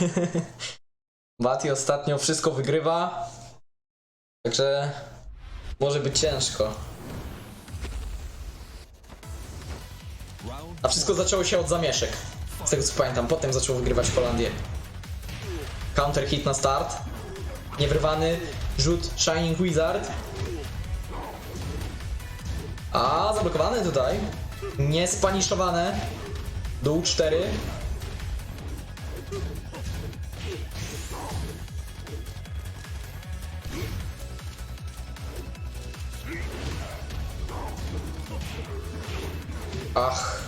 Bati ostatnio wszystko wygrywa. Także może być ciężko. A wszystko zaczęło się od zamieszek. Z tego co pamiętam, potem zaczął wygrywać Holandię. Counter hit na start. Niewrywany rzut Shining Wizard. A, zablokowane tutaj. Niespaniszowane. Dół 4. Ach.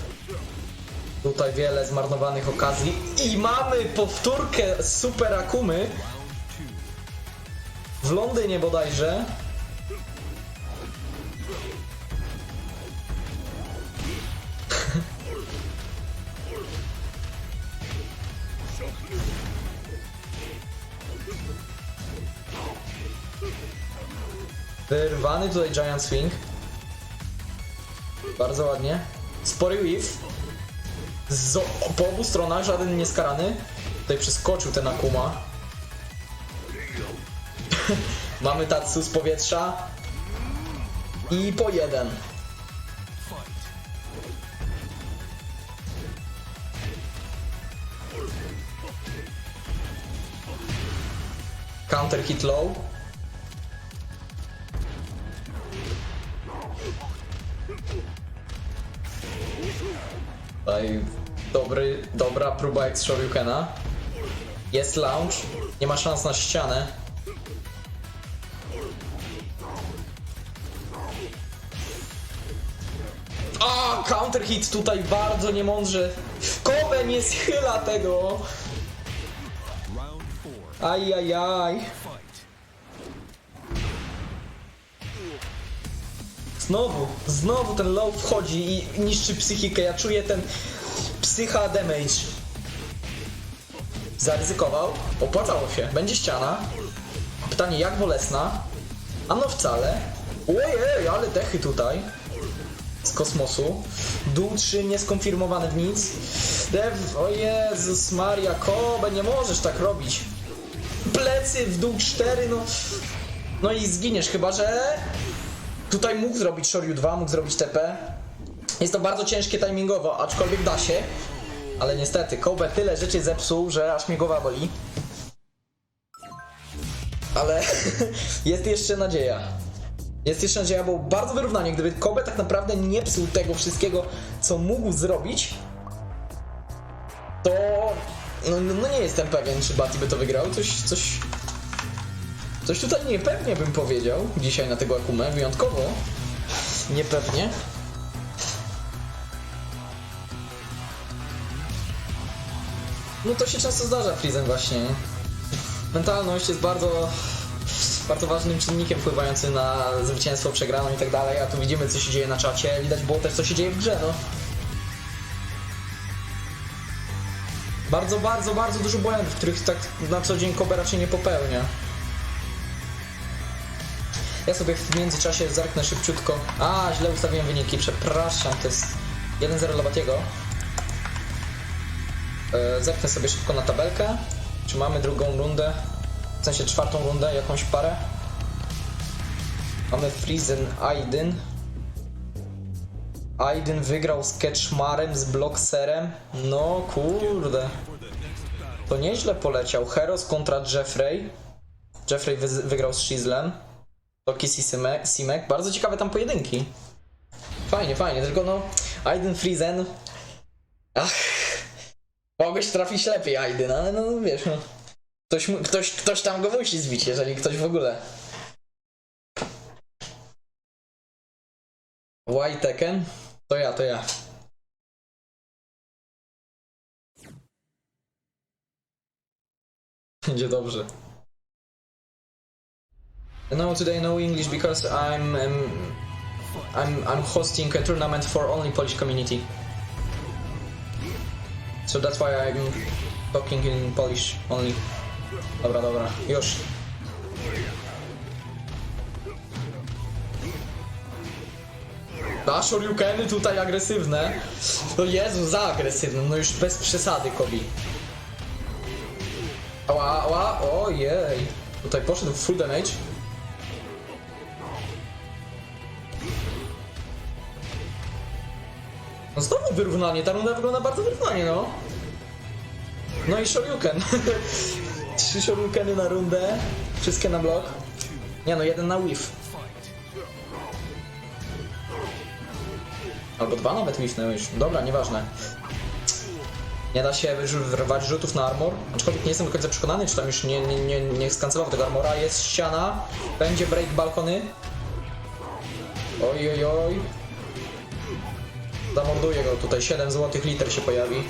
Tutaj wiele zmarnowanych okazji. I mamy powtórkę Super Akumy. W Londynie bodajże. Wyrwany tutaj Giant Swing. Bardzo ładnie. Spory whiff. Z, po obu stronach żaden nieskarany. Tutaj przeskoczył ten Akuma. Mamy Tatsu z powietrza. I po jeden. Counter hit low. Tutaj dobry, dobra próba ex Shoryukena. Jest launch, nie ma szans na ścianę. A, counter hit tutaj bardzo niemądrze. Kobe nie schyla tego. Ajajaj. Znowu, znowu ten low wchodzi i niszczy psychikę. Ja czuję ten psycha damage. Zaryzykował, opłacało się. Będzie ściana. Pytanie jak bolesna? A no wcale. Ojej, ale dechy tutaj. Z kosmosu. Dół 3 nieskonfirmowany w nic. Dev, o Jezus Maria, Kobe, nie możesz tak robić. Plecy w dół 4, no. No i zginiesz, chyba że Tutaj mógł zrobić Shoryu 2, mógł zrobić TP. Jest to bardzo ciężkie timingowo, aczkolwiek da się. Ale niestety, Kobe tyle rzeczy zepsuł, że aż mnie głowa boli. Ale jest jeszcze nadzieja. Jest jeszcze nadzieja, bo bardzo wyrównanie. Gdyby Kobe tak naprawdę nie psuł tego wszystkiego, co mógł zrobić, to no, no nie jestem pewien, czy Bati by to wygrał. Coś, coś, Coś tutaj niepewnie bym powiedział dzisiaj na tego Akumę, wyjątkowo niepewnie. No to się często zdarza Freezen właśnie. Mentalność jest bardzo, bardzo ważnym czynnikiem wpływającym na zwycięstwo, przegraną i tak dalej, a tu widzimy co się dzieje na czacie, widać było też co się dzieje w grze, no. Bardzo, bardzo, bardzo dużo błędów, których tak na co dzień Kobe raczej nie popełnia. Ja sobie w międzyczasie zerknę szybciutko. A, źle ustawiłem wyniki, przepraszam, to jest 1-0 dla Batiego. E, Zerknę sobie szybko na tabelkę. Czy mamy drugą rundę? W sensie czwartą rundę, jakąś parę? Mamy Frizen Aiden. Aiden wygrał z Ketchmarem, z Blockserem. No kurde. To nieźle poleciał. Heros kontra Jeffrey. Jeffrey wy- wygrał z Shizlem. Tokis i Simek. Bardzo ciekawe tam pojedynki. Fajnie, fajnie, tylko no Aiden Frizen. Ach. Mogłeś trafić lepiej Aiden, ale no no wiesz, no. Ktoś, ktoś, ktoś tam go musi zbić, jeżeli ktoś w ogóle. Tekken? To ja, to ja. Będzie dobrze. No, today no English because I'm um, I'm I'm hosting a tournament for only Polish community. So that's why I'm talking in Polish only. Dobra, dobra, już. A Shoryukeny tutaj agresywne. No Jezu, za agresywne, no już bez przesady, Kobi. Ała, ała, ojej. Tutaj poszedł full damage. No znowu wyrównanie, ta runda wygląda bardzo wyrównanie, no. No i Shoryuken. Trzy Shoryukeny na rundę, wszystkie na blok. Nie no, jeden na whiff. Albo dwa nawet whiffnęły już. Dobra, nieważne. Nie da się wyrwać rzutów na armor. Aczkolwiek nie jestem do końca przekonany, czy tam już nie, nie, nie, nie skancelował tego armora. Jest ściana, będzie break balkony. Oj, oj, oj. Zamorduję go tutaj, 7 złotych liter się pojawi.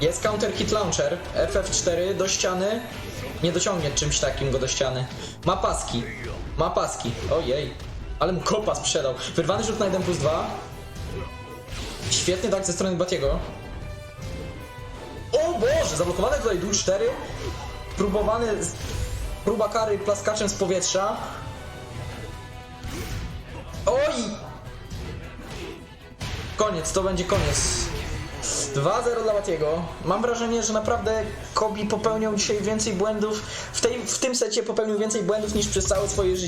Jest counter hit launcher, FF4 do ściany. Nie dociągnie czymś takim go do ściany. Ma paski, ma paski. Ojej, ale mu kopa sprzedał. Wyrwany rzut na 1 plus 2. Świetny tak ze strony Batiego. Boże, zablokowany tutaj dół 4. Próbowany, próba kary plaskaczem z powietrza. Oj! Koniec, to będzie koniec. 2-0 dla Matiego. Mam wrażenie, że naprawdę Kobi popełniał dzisiaj więcej błędów. W, tej, w tym secie popełnił więcej błędów niż przez całe swoje życie.